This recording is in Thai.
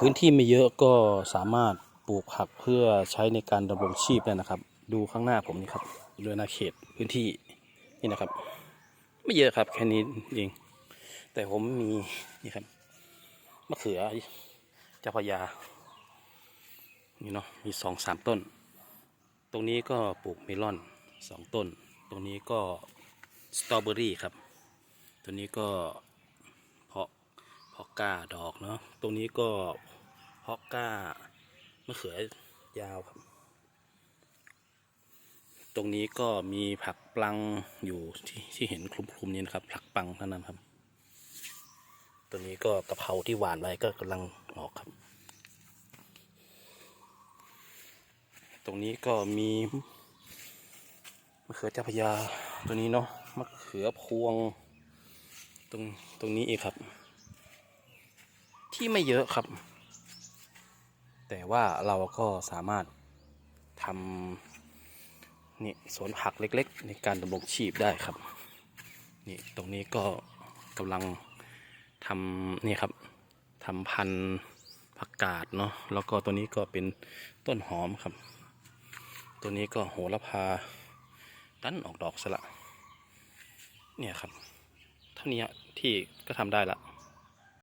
พื้นที่ไม่เยอะก็สามารถปลูกผักเพื่อใช้ในการดำรงชีพได้นะครับ ดูข้างหน้าผมนี่ครับดูอาณาเขตพื้นที่นี่นะครับ ไม่เยอะครับแค่นี้เองแต่ผมมีนี่ครับมะเขือเจ้าพยานี่เนาะมีสองสามต้น ตรงนี้ก็ปลูกเมลอนสองต้น ตรงนี้ก็สตรอเบอรี่ครับ ตัวนี้ก็ กล้าดอกเนาะ ตรงนี้ก็เพาะกล้ามะเขือยาวครับ ตรงนี้ก็มีผักปลังอยู่ที่ที่เห็นคลุมๆนี้นะครับ ผักปังเท่านั้นครับ ตัวนี้ก็กะเพราที่หวานไว้ก็กำลังออกครับ ตรงนี้ก็มีมะเขือเจ้าพยาตัวนี้เนาะมะเขือพวง ตรงตรงนี้เองครับ ที่ไม่เยอะครับ แต่ว่าเราก็สามารถทำนี่สวนผักเล็กๆ ในการดำรงชีพได้ครับ นี่ตรงนี้ก็กำลังทำนี่ครับทำพันธุ์ผักกาดเนาะแล้วก็ตัวนี้ก็เป็นต้นหอมครับ ตัวนี้ก็โหระพาดันออกดอกซะละเนี่ยครับ เท่านี้ที่ก็ทำได้ละ